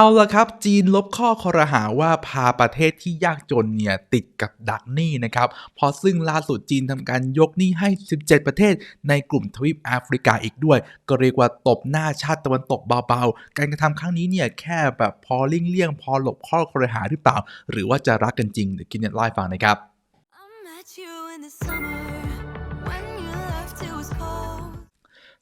เอาละครับ จีนลบข้อคอรหาว่าพาประเทศที่ยากจนเนี่ย ติดกับดักหนี้นะครับเพราะซึ่งล่าสุดจีนทำการยกหนี้ให้ 17 ประเทศ ในกลุ่มทวีปแอฟริกาอีกด้วย ก็เรียกว่าตบหน้าชาติตะวันตกเบาๆ การกระทำครั้งนี้เนี่ย แค่แบบพอเลี่ยงๆพอหลบข้อคอรหาหรือเปล่า หรือว่าจะรักกันจริงเดี๋ยวกินเนี่ยไล่ฟังนะครับ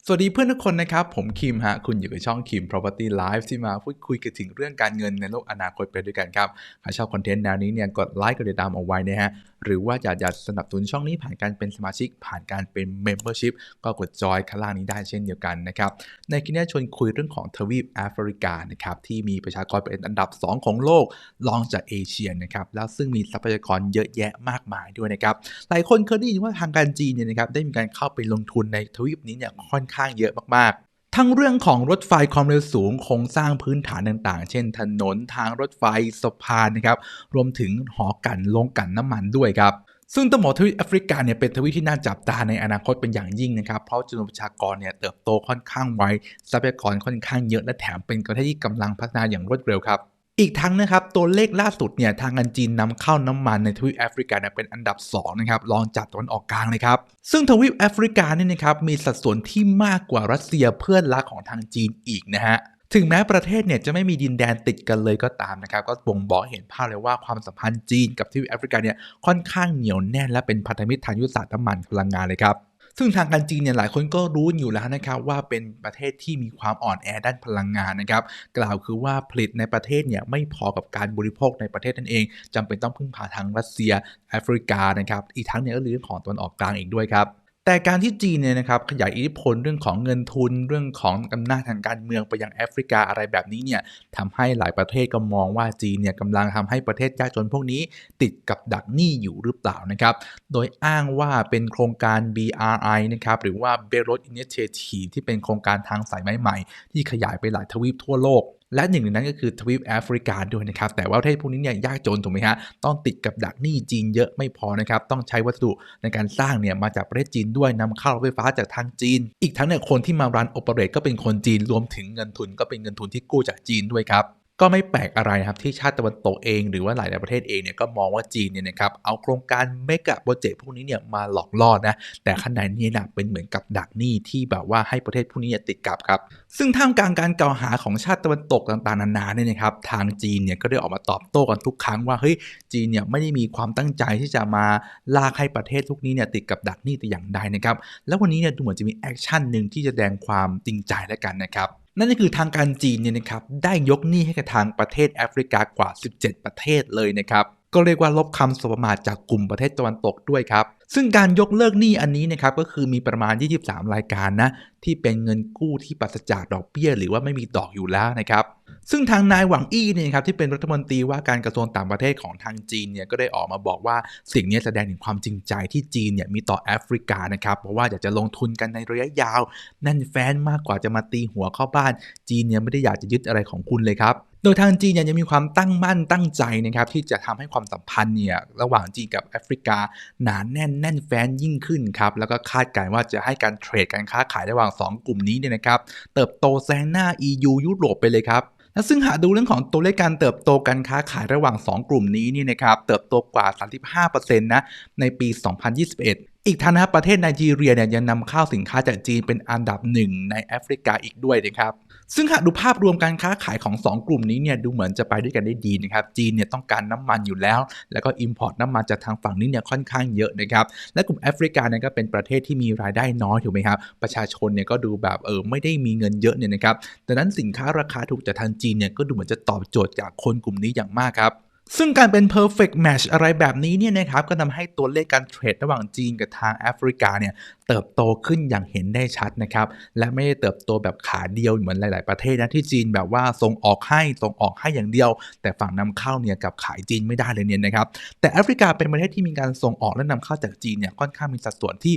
สวัสดีเพื่อนทุกคนนะครับ ผมคิมฮะ คุณอยู่กับช่องคิม Property Life ที่มาพูดคุยกันถึงเรื่องการเงินในโลกอนาคตไปด้วยกันครับใครชอบคอนเทนต์แนวนี้เนี่ยกดไลค์กดติดตามเอาไว้นะฮะ หรือว่าอยากจะสนับสนุนช่องนี้ผ่านการเป็นสมาชิก ผ่านการเป็น Membership ก็กดจอยข้างล่างนี้ได้เช่นเดียวกันนะครับ ในคลิปนี้ชวนคุยเรื่องของทวีปแอฟริกานะครับที่มีประชากรเป็นอันดับ 2 ของโลกรองจากเอเชียนะครับแล้วซึ่งมีทรัพยากรเยอะแยะมากมายด้วยนะครับหลายคนเคยได้ยินว่าทางการจีนเนี่ยนะครับได้มีการเข้าไปลงทุนในทวีปนี้เนี่ยค่อนข้างเยอะมากๆ ทั้งเรื่องของรถไฟความเร็วสูงโครงสร้างพื้นฐานต่างๆ เช่น ถนนทางรถไฟสะพานนะครับรวมถึงหอกันลงกันน้ำมันด้วยครับซึ่งต้องบอกทวีปแอฟริกาเนี่ยเป็นทวีปที่น่าจับตาในอนาคตเป็นอย่างยิ่งนะครับ เพราะจำนวนประชากรเนี่ยเติบโตค่อนข้างไวทรัพยากรค่อนข้างเยอะและแถมเป็นประเทศที่กำลังพัฒนาอย่างรวดเร็วครับ อีกทั้งนะครับตัวเลขล่าสุดเนี่ยทางการจีนนำเข้าน้ำมันในทวีปแอฟริกาเนี่ยเป็นอันดับ2นะครับรองจากตะวันออกกลางเลยครับซึ่งทวีปแอฟริกาเนี่ยนะครับมีสัดส่วนที่มากกว่ารัสเซียเพื่อนรักของทางจีนอีกนะฮะถึงแม้ประเทศเนี่ยจะไม่มีดินแดนติดกันเลยก็ตามนะครับ ก็บ่งบอกเห็นภาพเลยว่าความสัมพันธ์จีนกับทวีปแอฟริกาเนี่ยค่อนข้างเหนียวแน่นและเป็นพันธมิตรทางยุทธศาสตร์น้ำมันพลังงานเลยครับ ซึ่งทางการจีนเนี่ยหลายคนก็รู้อยู่แล้วนะครับว่าเป็นประเทศที่มีความอ่อนแอด้านพลังงานนะครับ กล่าวคือว่าผลิตในประเทศเนี่ยไม่พอกับการบริโภคในประเทศนั่นเองจำเป็นต้องพึ่งพาทางรัสเซียแอฟริกานะครับอีกทั้งเนี่ยก็เรื่องของตะวันออกกลางอีกด้วยครับ แต่การที่จีนเนี่ยนะครับขยายอิทธิพลเรื่องของเงินทุนเรื่องของอำนาจทางการเมืองไปยังแอฟริกาอะไรแบบนี้เนี่ยทำให้หลายประเทศก็มองว่าจีนเนี่ยกำลังทำให้ประเทศยากจนพวกนี้ ติดกับดักหนี้อยู่หรือเปล่านะครับ โดยอ้างว่าเป็นโครงการ BRI นะครับหรือว่า Belt Road Initiative ที่เป็นโครงการทางสายไหมใหม่ ที่ขยายไปหลายทวีปทั่วโลก และหนึ่งในนั้นก็คือทวีปแอฟริกาด้วยนะครับ แต่ว่าประเทศพวกนี้เนี่ยยากจนถูกไหมฮะต้องติดกับดักหนี้จีนเยอะไม่พอนะครับ ต้องใช้วัสดุในการสร้างเนี่ยมาจากประเทศจีนด้วยนำเข้ารถไฟฟ้าจากทางจีน อีกทั้งเนี่ยคนที่มารันโอเปเรตก็เป็นคนจีนรวมถึงเงินทุนก็เป็นเงินทุนที่กู้จากจีนด้วยครับ ก็ไม่แปลกอะไรนะครับที่ชาติตะวันตกเองหรือว่าหลายๆประเทศเองเนี่ยก็มองว่าจีนเนี่ยนะครับเอาโครงการเมกะโปรเจกต์พวกนี้เนี่ยมาหลอกล่อนะแต่ข้างในนี่นะเป็นเหมือนกับดักหนี้ที่แบบว่าให้ประเทศพวกนี้ติดกับครับ ซึ่งท่ามกลางการกล่าวหาของชาติตะวันตกต่างๆนานาเนี่ยนะครับทางจีนเนี่ยก็ได้ออกมาตอบโต้กันทุกครั้งว่าเฮ้ยจีนเนี่ยไม่ได้มีความตั้งใจที่จะมาลากให้ประเทศพวกนี้เนี่ยติดกับดักหนี้แต่อย่างใดนะครับแล้ววันนี้เนี่ยดูเหมือนจะมีแอคชั่นหนึ่งที่จะแสดงความจริงใจแล้วกันนะครับ นั่นก็คือทางการจีนเนี่ยนะครับได้ยกหนี้ให้กับทางประเทศแอฟริกากว่า 17 ประเทศเลยนะครับ ก็เรียกว่าลบคำสบประมาทจากกลุ่มประเทศตะวันตกด้วยครับ ซึ่งการยกเลิกหนี้อันนี้นะครับก็คือมีประมาณ 23 รายการนะที่เป็นเงินกู้ที่ปราศจากดอกเบี้ย หรือว่าไม่มีดอกอยู่แล้วนะครับซึ่งทางนายหวังอี้เนี่ยครับที่เป็นรัฐมนตรีว่าการกระทรวงต่างประเทศของทางจีนเนี่ยก็ได้ออกมาบอกว่าสิ่งนี้แสดงถึงความจริงใจที่จีนเนี่ยมีต่อแอฟริกานะครับเพราะว่าอยากจะลงทุนกันในระยะยาว นั่นแฟนมากกว่าจะมาตีหัวเข้าบ้าน จีนเนี่ยไม่ได้อยากจะยึดอะไรของคุณเลยครับ โดยทางจีนเนี่ยยังมีความตั้งมั่นตั้งใจนะครับที่จะทำให้ความสัมพันธ์เนี่ยระหว่างจีนกับแอฟริกาหนาแน่นแน่นแฟนยิ่งขึ้นครับแล้วก็คาดการณ์ว่าจะให้การเทรดการค้าขายระหว่าง 2 กลุ่มนี้เนี่ยนะครับเติบโตแซงหน้า EU ยุโรปไปเลยครับและซึ่งหากดูเรื่องของตัวเลขการเติบโตการค้าขายระหว่าง 2 กลุ่มนี้นี่นะครับเติบโตกว่า 35%นะในปี 2021 อีกทั้งนะครับประเทศไนจีเรียเนี่ยยังนำข้าวสินค้าจากจีนเป็นอันดับหนึ่งในแอฟริกาอีกด้วยนะครับซึ่งหากดูภาพรวมการค้าขายของ 2 กลุ่มนี้เนี่ยดูเหมือนจะไปด้วยกันได้ดีนะครับจีนเนี่ยต้องการน้ำมันอยู่แล้ว แล้วก็ Import น้ำมันจากทางฝั่งนี้เนี่ยค่อนข้างเยอะนะครับและกลุ่มแอฟริกาเนี่ยก็เป็นประเทศที่มีรายได้น้อยถูกไหมครับประชาชนเนี่ยก็ดูแบบเออไม่ได้มีเงินเยอะเนี่ยนะครับดังนั้นสินค้าราคาถูกจากทางจีนเนี่ยก็ดูเหมือนจะตอบโจทย์จากคนกลุ่มนี้อย่างมากครับ ซึ่งการเป็น perfect match อะไรแบบนี้เนี่ยนะครับก็ทำให้ตัวเลขการเทรดระหว่างจีนกับทางแอฟริกาเนี่ยเติบโตขึ้นอย่างเห็นได้ชัดนะครับ และไม่ได้เติบโตแบบขาเดียวเหมือนหลาย ๆ ประเทศนะที่จีนแบบว่าส่งออกให้ส่งออกให้อย่างเดียว แต่ฝั่งนำเข้าเนี่ยกับขายจีนไม่ได้เลยเนี่ยนะครับ แต่แอฟริกาเป็นประเทศที่มีการส่งออกและนำเข้าจากจีนเนี่ยค่อนข้างมีสัดส่วนที่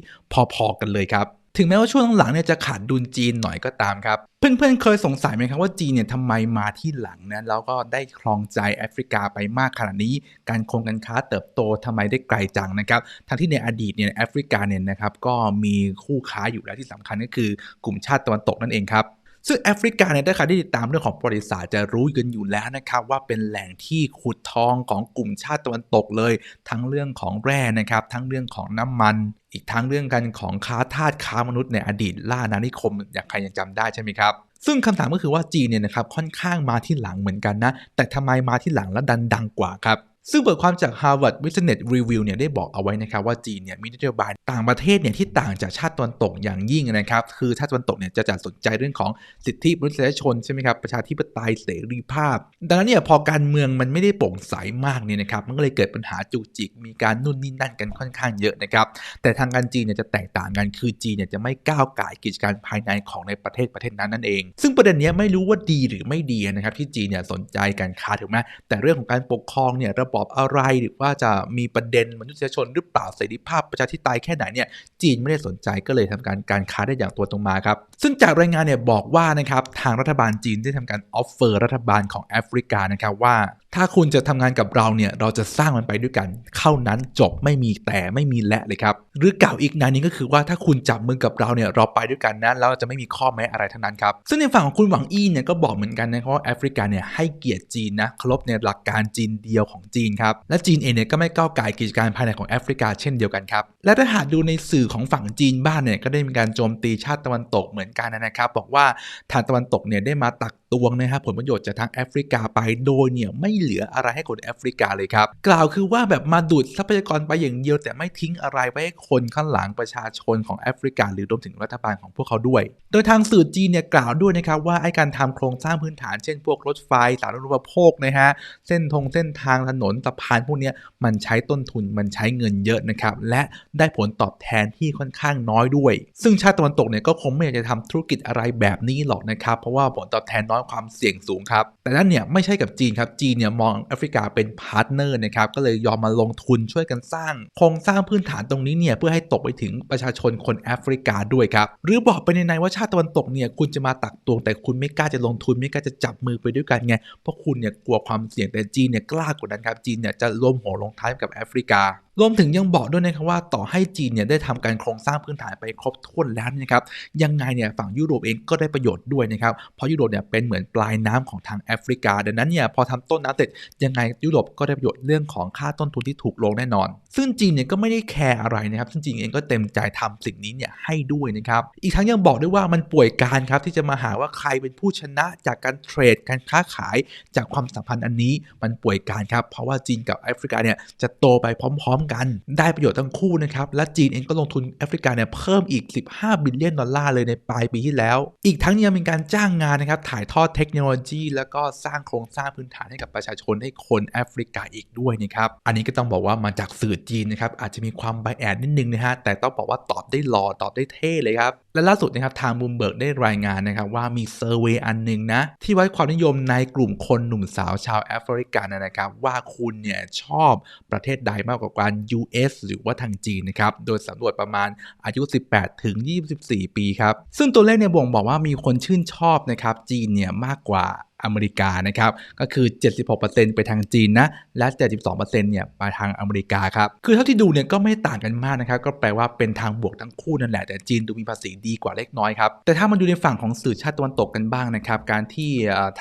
พอ ๆ กันเลยครับ ถึงแม้ว่าช่วงหลังเนี่ยจะขาดดุลจีนหน่อยก็ตามครับ เพื่อนๆ เคยสงสัยไหมครับว่าจีนเนี่ยทำไมมาที่หลังนะแล้วก็ได้ครองใจแอฟริกาไปมากขนาดนี้ การคงการค้าเติบโตทำไมได้ไกลจังนะครับทั้งที่ในอดีตเนี่ยแอฟริกาเนี่ยนะครับก็มีคู่ค้าอยู่แล้วที่สำคัญก็คือกลุ่มชาติตะวันตกนั่นเองครับ ซึ่งแอฟริกาเนี่ยถ้าใครที่ติดตามเรื่องของประวัติศาสตร์จะรู้กันอยู่แล้วนะครับว่าเป็นแหล่งที่ขุดทองของกลุ่มชาติตะวันตกเลย ทั้งเรื่องของแร่นะครับทั้งเรื่องของน้ำมัน อีกทั้งเรื่องกันของค้าทาสค้ามนุษย์ในอดีตล่าอานิคมอย่างใครยังจำได้ใช่ไหมครับซึ่งคำถามก็คือว่าจีนเนี่ยนะครับค่อนข้างมาที่หลังเหมือนกันนะ แต่ทำไมมาที่หลังแล้วดันดังกว่าครับ ซึ่งบทความจาก Harvard Business Review เนี่ยได้บอกเอาไว้นะครับว่าจีนเนี่ยมีนโยบายต่างประเทศเนี่ยที่ต่างจากชาติตะวันตกอย่างยิ่งนะครับคือชาติตะวันตกเนี่ยจะจัดสนใจเรื่องของสิทธิมนุษยชนใช่ไหมครับประชาธิปไตยเสรีภาพ ดังนั้นเนี่ยพอการเมืองมันไม่ได้โปร่งใสมากเนี่ยนะครับมันก็เลยเกิดปัญหาจุกจิกมีการนู่นนี่นั่นกันค่อนข้างเยอะนะครับแต่ทางการจีนเนี่ยจะแตกต่างกันคือจีนเนี่ยจะไม่ก้าวไก่กิจการภายในของในประเทศประเทศนั้นนั่นเอง ซึ่งประเด็นเนี้ยไม่รู้ว่าดีหรือไม่ดีนะครับที่จีนเนี่ยสนใจการค้าถูกไหมแต่เรื่องของการปกครองเนี่ยระบอบอบอะไรหรือว่าจะมีประเด็นมนุษยชนหรือเปล่าเสรีภาพประชาธิปไตยแค่ไหนเนี่ยจีนไม่ได้สนใจก็เลยทำการการค้าได้อย่างตัวตรงมาครับซึ่งจากรายงานเนี่ยบอกว่านะครับทางรัฐบาลจีนได้ทำการออฟเฟอร์รัฐบาลของแอฟริกานะครับว่า ถ้าคุณจะทำงานกับเราเนี่ยเราจะสร้างมันไปด้วยกัน เข้านั้นจบไม่มีแต่ไม่มีและเลยครับ หรือกล่าวอีกในนี้ก็คือว่าถ้าคุณจับมือกับเราเนี่ยเราไปด้วยกันนะแล้วจะไม่มีข้อแม้อะไรทั้งนั้นครับ ซึ่งในฝั่งของคุณหวังอี้เนี่ยก็บอกเหมือนกันนะครับว่าแอฟริกาเนี่ยให้เกียรติจีนนะเคารพในหลักการจีนเดียวของจีนครับและจีนเองเนี่ยก็ไม่ก้าวไก่กิจการภายในของแอฟริกาเช่นเดียวกันครับและถ้าหากดูในสื่อของฝั่งจีนบ้านเนี่ยก็ได้มีการโจมตีชาติตะวันตกเหมือนกันนะครับ บอกว่าทางตะวันตกเนี่ยได้มาตักตวงนะครับผลประโยชน์จากทางแอฟริกาไปโดยเนี่ยไม่เหลืออะไรให้คนแอฟริกาเลยครับ กล่าวคือว่าแบบมาดูดทรัพยากรไปอย่างเดียว แต่ไม่ทิ้งอะไรไว้ให้คนข้างหลังประชาชนของแอฟริกา หรือรวมถึงรัฐบาลของพวกเขาด้วย โดยทางสื่อจีนเนี่ยกล่าวด้วยนะครับว่าไอการทำโครงสร้างพื้นฐานเช่นพวกรถไฟสาธารณูปโภคนะฮะเส้นทงเส้นทางถนนสะพานพวกนี้มันใช้ต้นทุนมันใช้เงินเยอะนะครับและได้ผลตอบแทนที่ค่อนข้างน้อยด้วย ซึ่งชาติตะวันตกเนี่ยก็คงไม่อยากจะทำธุรกิจอะไรแบบนี้หรอกนะครับเพราะว่าผลตอบแทนน้อยความเสี่ยงสูงครับแต่นั่นเนี่ยไม่ใช่กับจีนครับจีนเนี่ยมองแอฟริกาเป็นพาร์ทเนอร์นะครับก็เลยยอมมาลงทุนช่วยกันสร้าง โครงสร้างพื้นฐานตรงนี้เนี่ยเพื่อให้ตกไปถึงประชาชนคนแอฟริกาด้วยครับหรือบอกไปในในว่าชาติตะวันตกเนี่ยคุณจะมาตักตวงแต่คุณไม่กล้าจะลงทุนไม่กล้าจะจับมือไปด้วยกันไงเพราะคุณเนี่ยกลัวความเสี่ยงแต่จีนเนี่ยกล้ากว่านั้นครับจีนเนี่ยจะรวมหัวลงท้ายกับแอฟริการวมถึงยังบอกด้วยนะครับว่าต่อให้จีนเนี่ยได้ทำการโครงสร้างพื้นฐานไปครบถ้วนแล้วนะครับยังไงเนี่ยฝั่งยุโรปเองก็ได้ประโยชน์ด้วยนะครับเพราะยุโรปเนี่ยเป็นเหมือนปลายน้ำของทางแอฟริกา ดังนั้นเนี่ยพอทำต้นน้ำเสร็จยังไงยุโรปก็ได้ประโยชน์เรื่องของค่าต้นทุนที่ถูกลงแน่นอน ซึ่งจีนเนี่ยก็ไม่ได้แคร์อะไรนะครับซึ่งจีนเองก็เต็มใจทำสิ่งนี้เนี่ยให้ด้วยนะครับอีกทั้งยังบอกด้วยว่ามันป่วยการครับที่จะมาหาว่าใครเป็นผู้ชนะจากการเทรดการค้าขายจากความสัมพันธ์อันนี้มันป่วยการครับเพราะว่าจีนกับแอฟริกาเนี่ยจะโตไปพร้อมๆกัน ได้ประโยชน์ทั้งคู่นะครับ และจีนเองก็ลงทุนแอฟริกาเนี่ยเพิ่มอีก 15 บิลเลียนดอลลาร์เลยในปลายปีที่แล้ว อีกทั้งยังมีการจ้างงานนะครับถ่ายทอดเทคโนโลยี แล้วก็สร้างโครงสร้างพื้นฐานให้กับประชาชนให้คนแอฟริกาอีกด้วยนะครับอันนี้ก็ต้องบอกว่ามาจากสื่อจีนนะครับอาจจะมีความไบแอดนิดนึงนะฮะแต่ต้องบอกว่าตอบได้หล่อตอบได้เท่เลยครับและล่าสุดนะครับทางบูมเบิร์กได้รายงานนะครับว่ามีเซอร์เวยอันหนึ่งนะ ที่วัดความนิยมในกลุ่มคนหนุ่มสาวชาวแอฟริกันนะครับ ว่าคุณเนี่ยชอบประเทศใดมากกว่ากัน US หรือว่าทางจีนนะครับ โดยสำรวจประมาณอายุ 18 ถึง 24 ปีครับ ซึ่งตัวเลขเนี่ยบ่งบอกว่ามีคนชื่นชอบนะครับจีนเนี่ยมากกว่า อเมริกานะครับก็คือ 76%ไปทางจีนนะและ 72%เนี่ยไปทางอเมริกาครับคือเท่าที่ดูเนี่ยก็ไม่ต่างกันมากนะครับก็แปลว่าเป็นทางบวกทั้งคู่นั่นแหละแต่จีนดูมีภาษีดีกว่าเล็กน้อยครับแต่ถ้ามันดูในฝั่งของสื่อชาติตะวันตกกันบ้างนะครับการที่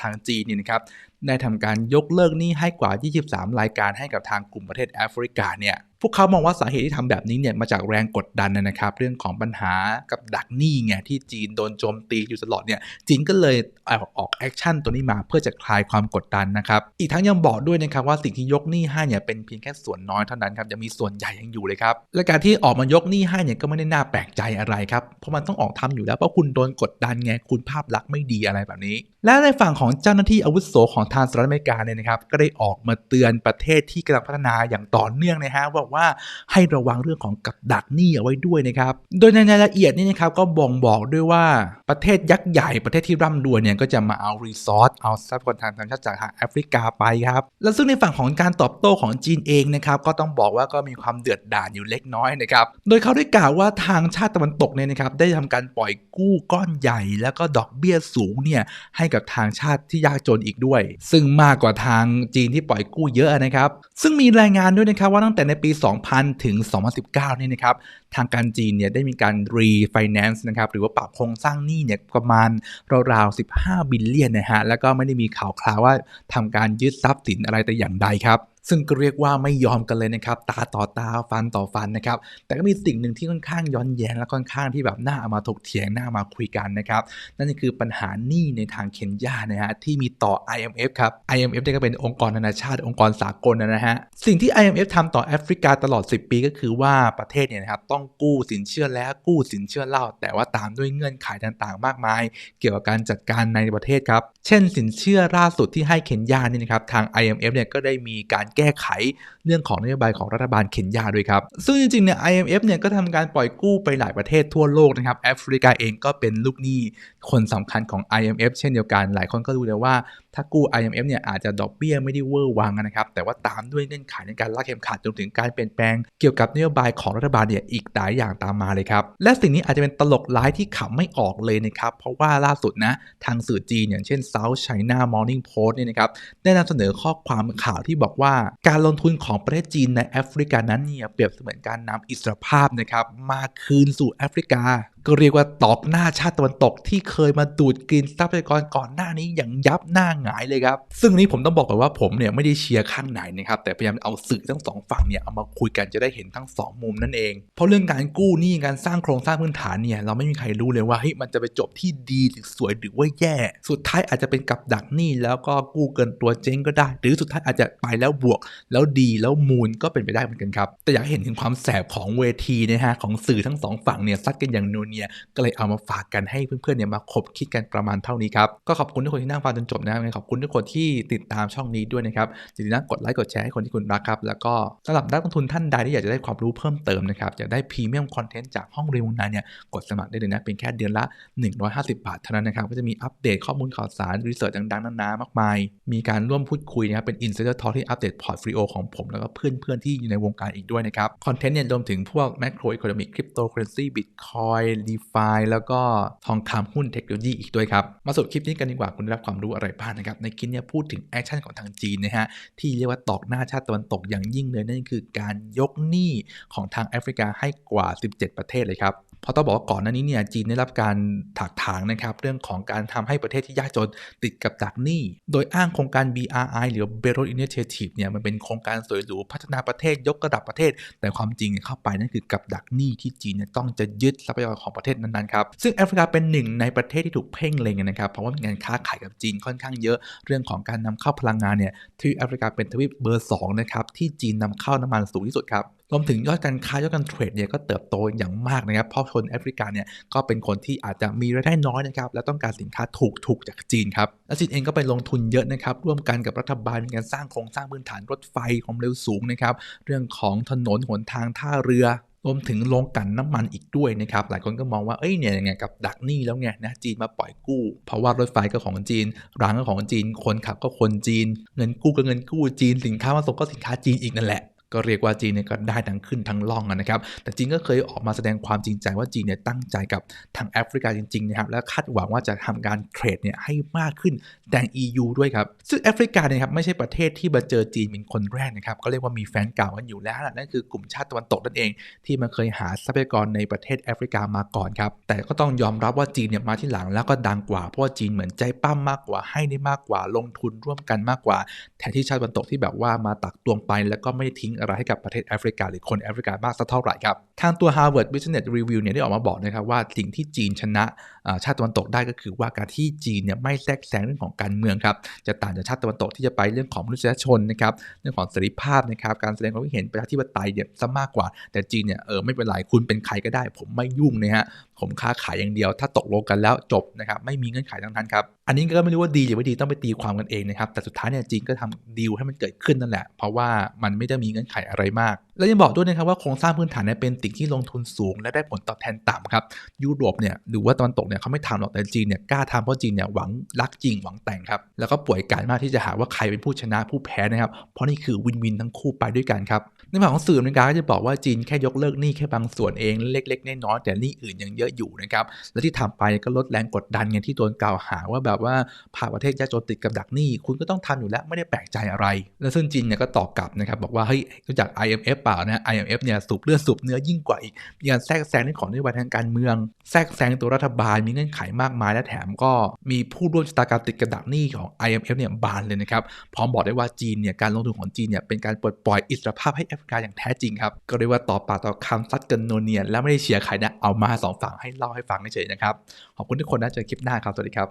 ทางจีนเนี่ยนะครับ ได้ทำการยกเลิกหนี้ให้กว่า 23 รายการให้กับทางกลุ่มประเทศแอฟริกาเนี่ยพวกเขามองว่าสาเหตุที่ทำแบบนี้เนี่ยมาจากแรงกดดันนะครับเรื่องของปัญหากับดักหนี้ไงที่จีนโดนโจมตีอยู่ตลอดเนี่ยจีนก็เลยเอออกแอคชั่นตัวนี้มาเพื่อจะคลายความกดดันนะครับอีกทั้งยังบอกด้วยนะครับว่าสิ่งที่ยกหนี้ให้เนี่ยเป็นเพียงแค่ส่วนน้อยเท่านั้นครับยังมีส่วนใหญ่ยังอยู่เลยครับและการที่ออกมายกหนี้ให้เนี่ยก็ไม่ได้น่าแปลกใจอะไรครับเพราะมันต้องออกทำอยู่แล้วเพราะคุณโดนกดดันไงคุณภาพลักษณ์ไม่ดีอะไรแบบนี้และในฝั่งของเจ้าหน้าที่อาวุโสของทางสหรัฐอเมริกาเนี่ยนะครับก็ได้ออกมาเตือนประเทศที่กำลังพัฒนาอย่างต่อเนื่องนะฮะบอกว่าให้ระวังเรื่องของกับดักหนี้เอาไว้ด้วยนะครับโดยในรายละเอียดนี่นะครับก็บ่งบอกด้วยว่าประเทศยักษ์ใหญ่ประเทศที่ร่ำรวยเนี่ยก็จะมาเอารีซอสเอาทรัพยากรทางธรรมชาติจากทางแอฟริกาไปครับและซึ่งในฝั่งของการตอบโต้ของจีนเองนะครับก็ต้องบอกว่าก็มีความเดือดดาลอยู่เล็กน้อยนะครับโดยเขาได้กล่าวว่าทางชาติตะวันตกเนี่ยนะครับได้ทำการปล่อยกู้ก้อนใหญ่ แล้วก็ดอกเบี้ยสูงเนี่ยให้กับทางชาติที่ยากจนอีกด้วย ซึ่งมากกว่าทางจีนที่ปล่อยกู้เยอะนะครับ ซึ่งมีรายงานด้วยนะครับว่าตั้งแต่ในปี 2000 ถึง 2019เนี่ยนะครับทางการจีนเนี่ยได้มีการรีไฟแนนซ์นะครับหรือว่าปรับโครงสร้างหนี้เนี่ยประมาณราวๆ 15 บิลเลียนนะฮะแล้วก็ไม่ได้มีข่าวคราวว่าทำการยึดทรัพย์สินอะไรแต่อย่างใดครับ ซึ่งก็เรียกว่าไม่ยอมกันเลยนะครับ ตาต่อตาฟันต่อฟันนะครับ แต่ก็มีสิ่งหนึ่งที่ค่อนข้างย้อนแย้งและค่อนข้างที่แบบน่าเอามาถกเถียงน่ามาคุยกันนะครับ นั่นก็คือปัญหาหนี้ในทางเคนยานะฮะที่มีต่อ IMF ครับ IMF เนี่ยก็เป็นองค์กรนานาชาติ องค์กรสากลนะฮะสิ่งที่ IMF ทำต่อแอฟริกาตลอด 10 ปีก็คือว่าประเทศเนี่ยนะครับต้องกู้สินเชื่อแล้วกู้สินเชื่อเล่า แต่ว่าตามด้วยเงื่อนไขต่างๆ มากมาย เกี่ยวกับการจัดการในประเทศครับเช่น สินเชื่อล่าสุดที่ให้เคนยานี่นะครับทาง IMF เนี่ยก็ได้มีการแก้ไขเรื่องของนโยบายของรัฐบาลเคนยาด้วยครับ ซึ่งจริงๆเนี่ย IMF เนี่ยก็ทำการปล่อยกู้ไปหลายประเทศทั่วโลกนะครับแอฟริกาเองก็เป็นลูกหนี้คนสำคัญของ IMF เช่นเดียวกัน หลายคนก็รู้แล้วว่าถ้ากู้ IMF เนี่ยอาจจะดอกเบี้ยไม่ได้เวอร์วังนะครับ แต่ว่าตามด้วยเงื่อนไขในการลากเข็มขัดจนถึงการเปลี่ยนแปลงเกี่ยวกับนโยบายของรัฐบาลเนี่ยอีกหลายอย่างตามมาเลยครับ และสิ่งนี้อาจจะเป็นตลกร้ายที่ขำไม่ออกเลยนะครับ เพราะว่าล่าสุดนะทางสื่อจีนอย่างเช่น South China Morning Post เนี่ยนะครับได้นำเสนอข้อความข่าวที่บอกว่า การลงทุนของประเทศจีนในแอฟริกานั้นเนี่ยเปรียบเสมือนการนำอิสรภาพนะครับมาคืนสู่แอฟริกาก็เรียกว่าตอกหน้าชาติตะวันตกที่เคยมาดูดกินทรัพยากรก่อนหน้านี้อย่างยับหน้าหงายเลยครับ ซึ่งนี้ผมต้องบอกก่อนว่าผมเนี่ยไม่ได้เชียร์ข้างไหนนะครับแต่พยายามเอาสื่อทั้งสองฝั่งเนี่ยเอามาคุยกันจะได้เห็นทั้งสองมุมนั่นเอง เพราะเรื่องการกู้หนี้การสร้างโครงสร้างพื้นฐานเนี่ยเราไม่มีใครรู้เลยว่าเฮ้ยมันจะไปจบที่ดีหรือสวยหรือว่าแย่ สุดท้ายอาจจะเป็นกับดักหนี้แล้วก็กู้เกินตัวเจ๊งก็ได้ หรือสุดท้ายอาจจะไปแล้วบวก แล้วดีแล้วมูลก็เป็นไปได้เหมือนกันครับแต่อยากเห็นถึงความแสบของเวทีนะฮะของสื่อทั้งสองฝั่งเนี่ยซัดกันอย่างนเนีย ก็เลยเอามาฝากกันให้เพื่อนๆเนี่ยมาคบคิดกันประมาณเท่านี้ครับ ก็ขอบคุณทุกคนที่นั่งฟังจนจบนะครับขอบคุณทุกคนที่ติดตามช่องนี้ด้วยนะครับอย่าลืมนะกดไลค์กดแชร์ให้คนที่คุณรักครับ แล้วก็สำหรับนักลงทุนท่านใดที่อยากจะได้ความรู้เพิ่มเติมนะครับอยากได้พรีเมียมคอนเทนต์จากห้องเรียนวงในเนี่ยกดสมัครได้เลยนะเป็นแค่เดือนละ 150 บาทเท่านั้นนะครับก็จะมีอัปเดตข้อมูลข่าวสารรีเสิร์ชดังๆนานๆมากมาย มีการร่วมพูดคุยนะครับเป็น Insider Talk ที่อัปเดตพอร์ตฟิโอของผมแล้วก็เพื่อนๆที่อยู่ในวงการอีกด้วยนะครับคอนเทนต์เนี่ยรวมถึงพวก macro defi แล้วก็ทองคำหุ้นเทคโนโลยีอีกด้วยครับ มาสู่คลิปนี้กันดีกว่าคุณได้รับความรู้อะไรบ้างนะครับ ในคลิปนี่ยพูดถึงแอคชั่นของทางจีนนะฮะที่เรียกว่าตอกหน้าชาติตะวันตกอย่างยิ่งเลยนั่นคือการยกหนี้ของทางแอฟริกาให้กว่า 17 ประเทศเลยครับเพราะต้องบอกว่าก่อนหน้านี้เนี่ยจีนได้รับการถักถางนะครับเรื่องของการทำให้ประเทศที่ยากจนติดกับดักหนี้ โดยอ้างโครงการ BRI หรือ Belt Initiative เนี่ยมันเป็นโครงการสวยหรูพัฒนาประเทศยกระดับประเทศ แต่ความจริงเข้าไปนั่นคือกับดักหนี้ที่จีนเนี่ยต้องจะยึดทรัพยากรของประเทศนั้นๆครับซึ่งแอฟริกาเป็นหนึ่งในประเทศที่ถูกเพ่งเล็งนะครับเพราะว่ามีการค้าขายกับจีนค่อนข้างเยอะ เรื่องของการนำเข้าพลังงานเนี่ยทวีปแอฟริกาเป็นทวีปเบอร์2นะครับที่จีนนำเข้าน้ำมันสูงที่สุดครับรวมถึงยอดการค้ายอดการเทรดเนี่ยก็เติบโตอย่างมากนะครับเพราะคนแอฟริกาเนี่ยก็เป็นคนที่อาจจะมีรายได้น้อยนะครับและต้องการสินค้าถูกถูกจากจีนครับและจีนเองก็ไปลงทุนเยอะนะครับร่วมกันกับรัฐบาลในการสร้างโครงสร้างพื้นฐานรถไฟความเร็วสูงนะครับเรื่องของถนนหนทางท่าเรือ รวมถึงโรงกันน้ำมันอีกด้วยนะครับ หลายคนก็มองว่า เอ้ยเนี่ยยังไงกับดักหนี้แล้วไงนะจีนมาปล่อยกู้ เพราะว่ารถไฟก็ของจีนรางก็ของจีน คนขับก็คนจีน เงินกู้ก็เงินกู้จีน สินค้ามาส่งก็สินค้าจีนอีกนั่นแหละ ก็เรียกว่าจีนเนี่ยก็ได้ทั้งขึ้นทั้งล่องอะนะครับ แต่จีนก็เคยออกมาแสดงความจริงใจว่าจีนเนี่ยตั้งใจกับทางแอฟริกาจริงๆนะครับ และคาดหวังว่าจะทำการเทรดเนี่ยให้มากขึ้นแดง EU ด้วยครับ ซึ่งแอฟริกาเนี่ยครับไม่ใช่ประเทศที่มาเจอจีนเป็นคนแรกนะครับ ก็เรียกว่ามีแฟนเก่ากันอยู่แล้วนั่นคือกลุ่มชาติตะวันตกนั่นเอง ที่มันเคยหาทรัพยากรในประเทศแอฟริกามาก่อนครับ แต่ก็ต้องยอมรับว่าจีนเนี่ยมาที่หลังแล้วก็ดังกว่า เพราะว่าจีนเหมือนใจปั้มมากกว่า ให้ได้มากกว่า ลงทุนร่วมกันมากกว่า แทนที่ชาติตะวันตกที่แบบว่ามาตักตวงไปแล้วก็ไม่ทิ้งอะไรให้กับประเทศแอฟริกา หรือคนแอฟริกามากสักเท่าไหร่ครับ ทางตัว Harvard Business Review เนี่ยได้ออกมาบอกนะครับว่าสิ่งที่จีนชนะชาติตะวันตกได้ก็คือว่าการที่จีนเนี่ยไม่แทรกแซงเรื่องของการเมืองครับจะต่างจากชาติตะวันตกที่จะไปเรื่องของมนุษยชนนะครับเรื่องของเสรีภาพนะครับการแสดงความคิดเห็นประชาธิปไตยเนี่ยซะมากกว่า แต่จีนเนี่ยเออไม่เป็นไรคุณเป็นใครก็ได้ ผมไม่ยุ่งนะฮะผมค้าขายอย่างเดียว ถ้าตกลงกันแล้วจบนะครับไม่มีเงื่อนไขทั้งนั้นครับอันนี้ก็ไม่รู้ว่าดีหรือไม่ดีต้องไปตีความกันเองนะครับแต่สุดท้ายเนี่ยจีนก็ทำดีลให้มันเกิดขึ้นนั่นแหละ เพราะว่ามันไม่ได้มีเงื่อนไขอะไรมาก แล้วยังบอกด้วยนะครับว่าโครงสร้างพื้นฐานเนี่ยเป็นสิที่ลงทุนสูงและได้ผลตอบแทนต่ำครับยุโรปเนี่ยหรือว่าตะวันตกเนี่ยเขาไม่ทำหรอกแต่จีนเนี่ยกล้าทำเพราะจีนเนี่ยหวังรักจริงหวังแต่งครับแล้วก็ป่วยการมากที่จะหาว่าใครเป็นผู้ชนะผู้แพ้นะครับเพราะนี่คือวินวินทั้งคู่ไปด้วยกันครับในฝั่งของสื่ออเมริกาก็จะบอกว่าจีนแค่ยกเลิกหนี้แค่บางส่วนเองเล็กๆน้อยๆแต่หนี้อื่นยังเยอะอยู่นะครับและที่ทำไปก็ลดแรงกดดันไงที่โดนกล่าวหาว่าแบบว่าพาประเทศยากจนติดกับดักหนี้คุณก็ต้องทำอยู่แล้วไม่ได้แปลกใจอะไร และซึ่งจีนเนี่ยก็ตอบกลับนะครับบอกว่าเฮ้ยรู้จัก IMF เปล่านะ IMF เนี่ยสูบเลือดสูบเนื้อยิ่งกว่าอีก มีการแทรกแซงในของนโยบายทางการเมือง แทรกแซงตัวรัฐบาล มีเงื่อนไขมากมาย และแถมก็มีผู้ร่วมชะตากรรมติดกับดักหนี้ของ IMF เนี่ยบานเลยนะครับ พร้อมบอกได้ว่าจีนเนี่ย การลงทุนของจีนเนี่ยเป็นการปลดปล่อยอิสรภาพให้แอฟริกาอย่างแท้จริงครับ ก็เรียกว่าต่อปากต่อคำซัดกันโนเนียน แล้วไม่ได้เชียร์ใครนะ เอามาสองฝั่งให้เล่าให้ฟังเฉยๆนะครับ ขอบคุณทุกคนนะ เจอคลิปหน้าครับ สวัสดีครับ